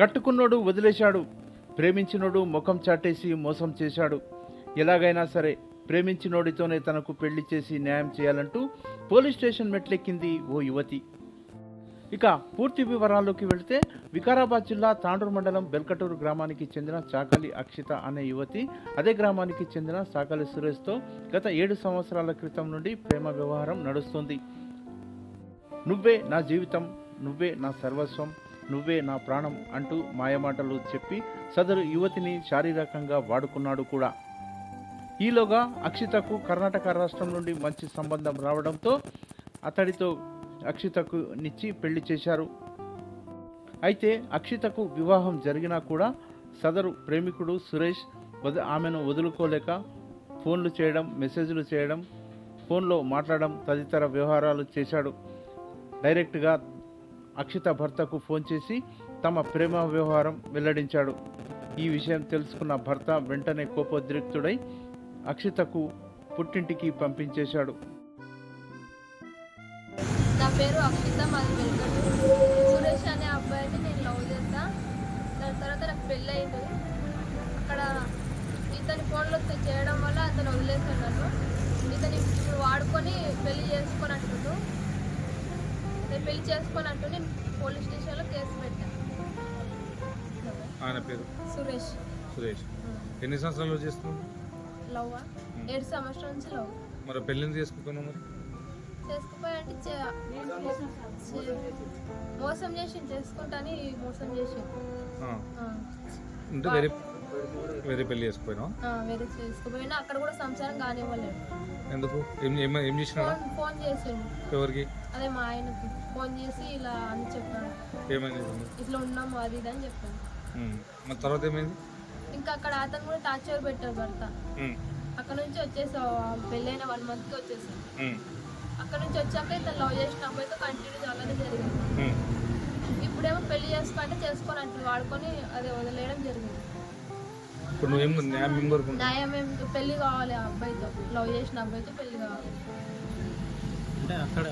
కట్టుకున్నోడు వదిలేశాడు. ప్రేమించినోడు ముఖం చాటేసి మోసం చేశాడు. ఎలాగైనా సరే ప్రేమించినోడితోనే తనకు పెళ్ళి చేసి న్యాయం చేయాలంటూ పోలీస్ స్టేషన్ మెట్లెక్కింది ఓ యువతి. ఇక పూర్తి వివరాల్లోకి వెళితే వికారాబాద్ జిల్లా తాండూరు మండలం బెల్కటూరు గ్రామానికి చెందిన చాకలి అక్షిత అనే యువతి అదే గ్రామానికి చెందిన సాకలి సురేష్తో గత ఏడు సంవత్సరాల క్రితం నుండి ప్రేమ వ్యవహారం నడుస్తుంది. నువ్వే నా జీవితం నువ్వే నా సర్వస్వం నువ్వే నా ప్రాణం అంటూ మాయమాటలు చెప్పి సదరు యువతిని శారీరకంగా వాడుకున్నాడు కూడా. ఈలోగా అక్షితకు కర్ణాటక రాష్ట్రం నుండి మంచి సంబంధం రావడంతో అతడితో అక్షితకు నిచ్చి పెళ్ళి చేశారు. అయితే అక్షితకు వివాహం జరిగినా కూడా సదరు ప్రేమికుడు సురేష్ వద ఆమెను వదులుకోలేక ఫోన్లు చేయడం మెసేజ్లు చేయడం ఫోన్లో మాట్లాడడం తదితర వ్యవహారాలు చేశాడు. డైరెక్ట్గా అక్షిత భర్తకు ఫోన్ చేసి తమ ప్రేమ వ్యవహారం వెల్లడించాడు. ఈ విషయం తెలుసుకున్న భర్త వెంటనే కోపోద్రిక్తుడై అక్షితకు పుట్టింటికి పంపించేశాడు. నా పేరు అక్షిత మాది సురేష్ అనే అబ్బాయిని నేను లవ్ చేస్తా. దాని తర్వాత నాకు పెళ్ళి అయింది అక్కడ ఇతని ఫోన్లో చేయడం వల్ల అతను వదిలేస్తున్నాను నేను పెళ్ళి చేసుకొని అంటూ నేను పోలీస్ స్టేషన్లో కేసు పెట్టాను ఆయన పేరు? సురేష్. సురేష్. ఎన్ని సంవత్సరాలు చేస్తున్నావు లవ్ ఏడు సంవత్సరాల నుంచి లవ్. మరి పెళ్ళిని చేసుకుంటున్నావు మరి? చేసుకుపోయి అంటే చే- చే- మోసం చేసి చేసుకుంటాని మోసం చేసి. అంటే వేరే పెళ్ళి చేసుకుపోయినావు? వేరే చేసుకుపోయినా. అక్కడ కూడా సంసారం కానివ్వలేడు ఎందుకు? ఏం ఏం ఫోన్ చేసిండు. ఎవరికి? అదే మా ఆయనకి. ఫోన్ చేసి ఇలా అని చెప్పాను ఏమైంది? ఇట్లా ఉన్నాము అది ఇది అని చెప్పాను. మరి తర్వాత ఏమైంది? ఇంకా అక్కడ అతను కూడా టార్చర్ పెట్టారు భర్త. అక్కడ నుంచి వచ్చేసా పెళ్ళైన వన్ మంత్కి వచ్చేసాను ఉమ్. అక్కడ నుంచి వచ్చాక ఇతను లవ్ చేసిన అబ్బాయితో కంటిన్యూ అలానే జరిగింది. ఇప్పుడేమో పెళ్ళి చేసుకుంటే చేసుకొని అంటే వాడుకొని అదే వదిలేయడం జరిగింది. ఇప్పుడు నువ్వేం న్యాయం ఏం కోరుకుంటావు న్యాయం ఏం పెళ్ళి కావాలి ఆ అబ్బాయితో. లవ్ చేసిన అబ్బాయితో పెళ్ళి కావాలి. అంటే అక్కడ